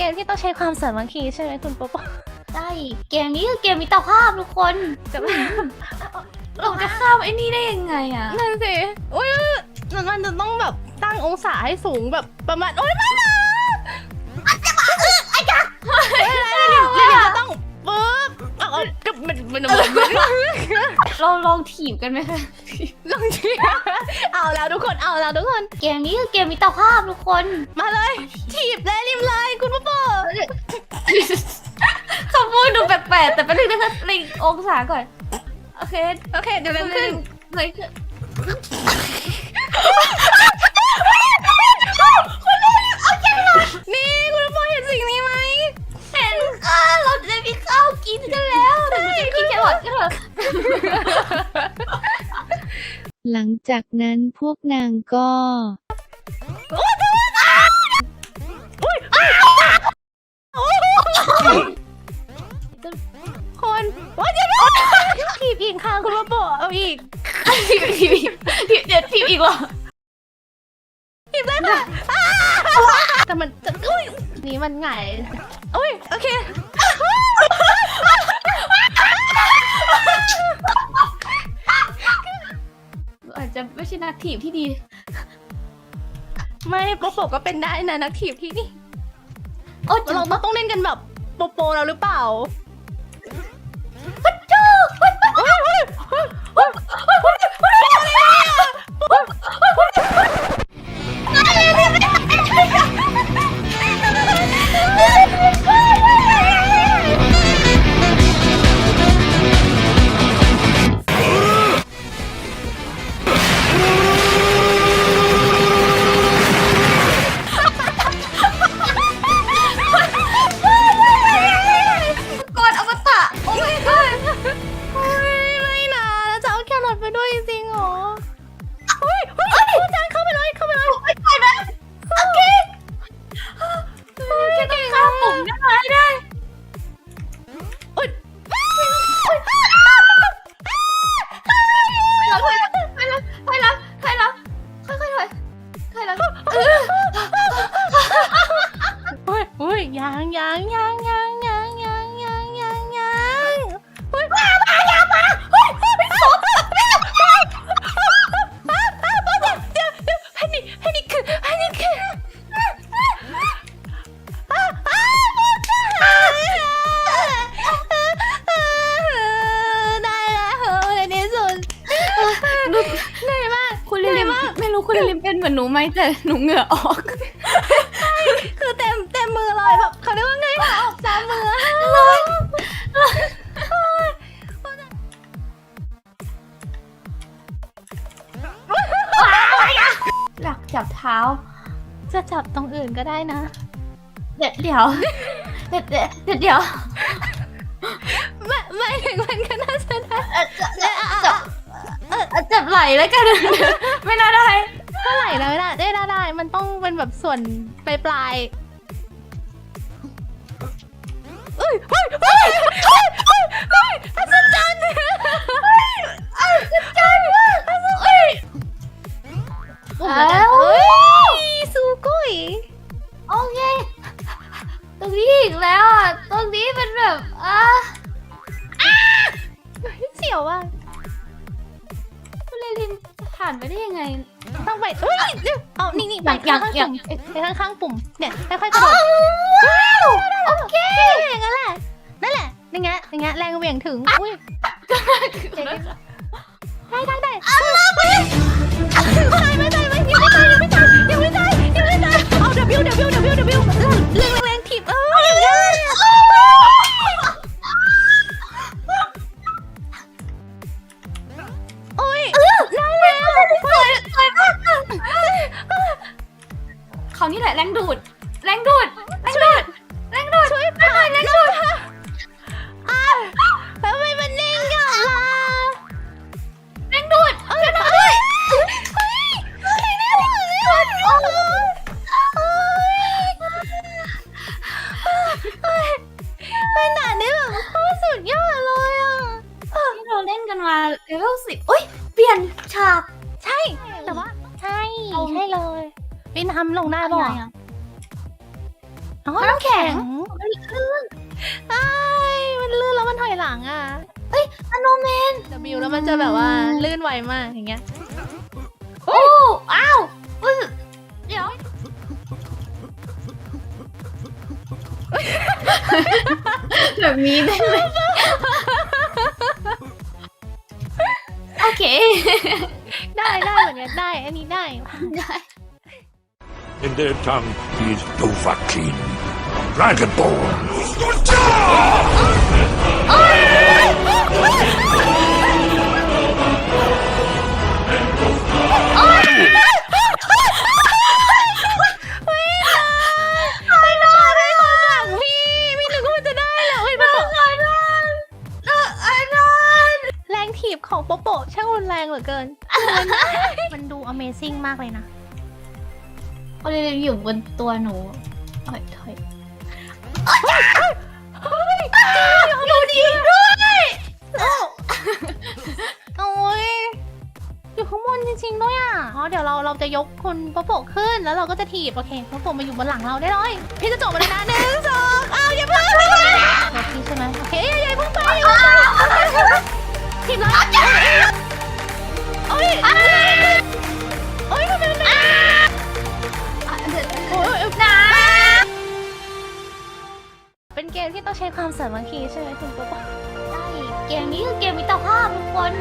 กมที่ต้องใช้ความสามัคคีใช่ไหมคุณโปโปใช่เกมนี้คือเกมมิตรภาพทุกคนจะเราจะข้ามไอ้นี่ได้ยังไงอะนั่นสิอุ้ยมันมันจะต้องแบบตั้งองศาให้สูงแบบประมาณโอ๊ยไม่ มันมันมันมันเราลองถีบกันไหมคะลองทีเอาแล้วทุกคนเอาแล้วทุกคน เกมนี้คือเกมมิตรภาพทุกคน มาเลย ถีบเลยริมเลยคุณโปโปคำพูดดูแปลกๆแต่เป็นเรื่องนะคะลิงองศาก่อน โอเค โอเค เดี๋ยวเร็วขึ้นเลย ลังจากนั้นพวกนางก็คนว่าจะถีบอีกค่ะคุณโปโปเอาอีกถีบถีบอีกถีบเดี๋ยวถีบอีกเหรอทีบได้ค่ะแต่มันจะอุ้ยนี่มันไงายอุ้ยโอเค ช่นักถีบที่ดี ไม่โปโปก็เป็นได้นะนักถีบที่นี่โอ้เราเราต้องเล่นกันแบบโปโปเราหรือเปล่า Bye. Bye. Bye. ไม่รู้คุณลิลิมเป็นเหมือนหนูไหมแต่หนูเหงื่อออก คือเต็มเต็มมือเลยแบบเขาเรียกว่าไงคะออกตามมือหลักจับเท้า จะจับตรงอื่นก็ได้นะ เดี๋ยวเดี๋ยวเดี๋ยวเดี๋ยวเดี๋ยวเดี๋ยวไม่ไม่ถึงมันก็น่าจะได้ อจับไหลแล้วกัน ไม่น่าได้ เท่าไหร่นะไม่ได้ได้ได้ได้มันต้องเป็นแบบส่วนปลายปลายเอ้ยเฮ้ยเฮ้ยเฮ้ยเฮ้ยเฮ้ยอัศจรรย์เฮ้ยอัศจรรย์อัศเอ้ยอ้าวเฮ้ยซูกุ้ยโอเค ตรงนี้อีกแล้วอะ ตรงนี้เป็นแบบอะ เสียวว่ะานไปได้ยังไง ต้องไปเฮ้ยเดี๋ยวเอานี่นี่ไปอย่างข้างอย่างๆปุ่มไปข้างๆปุ่ม เนี่ยค่อยๆกระโดดโอเคอย่างนั้นแหละ นั่นแหละอย่างเงี้ยอย่างเงี้ยแรงเหวี่ยงถึง อุ้ยได้ได้ได้เอาละไปไม่ได้ไม่ยังไม่ตายยังไม่ตายยังไม่ตายยังไม่ตายเอา W W W รงดูดแรงดูดแรงดูดช่วยผ่านแรงดูดอ้าวทำไมมันนิ่งอะล่ะแรงดูดเอ้ยเอ้ยเฮ้ยเฮ้ยนี่มันนี่มันโอ้ยโอ้ยเฮ้ยเป็นด่านนี้แบบโคตรสุดยอดเลยอะที่เราเล่นกันมาเลเวลสิบอุ้ยเปลี่ยนฉากใช่ แต่ว่าใช่เอาใช่เลยวินทำลงได้ป่ะยังไงอะท อ๋อน้ำแข็งไอ้ายมันลื่นแล้วมันถอยหลังอะอโนเมน W แล้วมันจะแบบว่าลื่นไวมากอย่างเงี้ย โอ้อ้าวอุ๊ยเดี๋ยว แบบนี้ได้ไหมโอเค ได้ได้เหมือนกันได้ อันนี้ได้ได้ In their tongue, he is Dovahkiin, Dragonborn. ไม่ได้ไม่ได้หลังพี่ไม่นึกว่ามันได้แล้วเฮ้ยมันตกแรงถีบของโปโปะช่างรุนแรงเหลือเกินมันดู Amazing มากเลยนะเขาเลยอยู่บนตัวหนูถอยถอย ดูดีด้วยโอ้ยอยู่ข้างบนจริงๆด้วยอะอ๋อเดี๋ยวเราเราจะยกคุณโปโปะขึ้นแล้วเราก็จะถีบโอเคโปโปะมาอยู่บนหลังเราได้เลยพี่จะจบมาเลยนะหนึ่งส เกมที่ต้องใช้ความสามัคคีใช่ไหมคุณโปโปะใช่ เกมนี้คือเกมมิตรภาพทุกคน